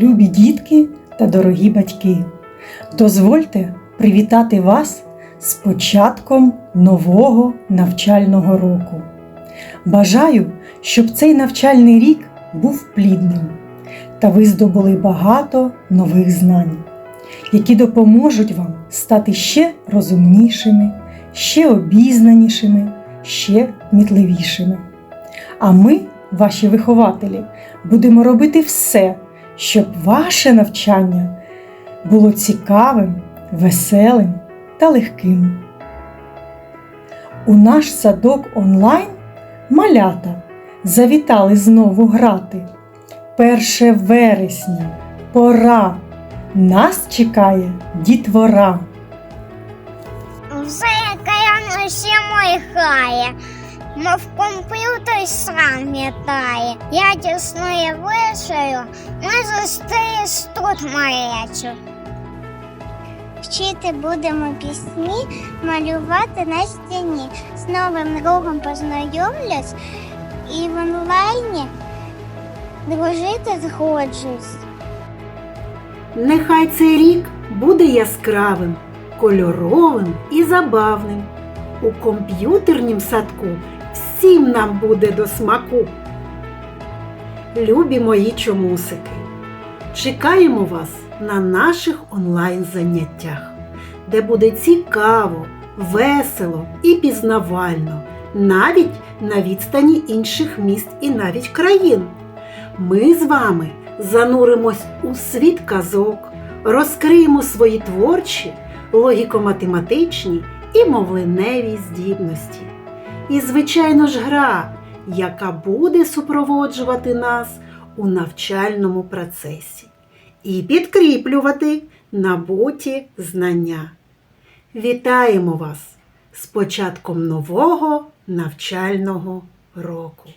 любі дітки та дорогі батьки. Дозвольте привітати вас з початком нового навчального року. Бажаю, щоб цей навчальний рік був плідним та ви здобули багато нових знань, які допоможуть вам стати ще розумнішими, ще обізнанішими, ще мітливішими. А ми, ваші вихователі, будемо робити все, щоб ваше навчання було цікавим, веселим та легким. У наш садок онлайн малята завітали знову грати. 1 вересня пора. Нас чекає дітвора. Вже яка зимою грає, мов комп'ютер сам літає. Я тісною вишею, ми зустрілись тут малечу. Вчити будемо пісні, малювати на стіні. З новим другом познайомлюсь і в онлайні дружити згоджусь. Нехай цей рік буде яскравим, кольоровим і забавним. У комп'ютернім садку всім нам буде до смаку. Любі мої чомусики, чекаємо вас на наших онлайн-заняттях, де буде цікаво, весело і пізнавально, навіть на відстані інших міст і навіть країн. Ми з вами зануримось у світ казок, розкриємо свої творчі, логіко-математичні і мовленеві здібності. І, звичайно ж, гра, яка буде супроводжувати нас у навчальному процесі і підкріплювати набуті знання. Вітаємо вас з початком нового навчального року!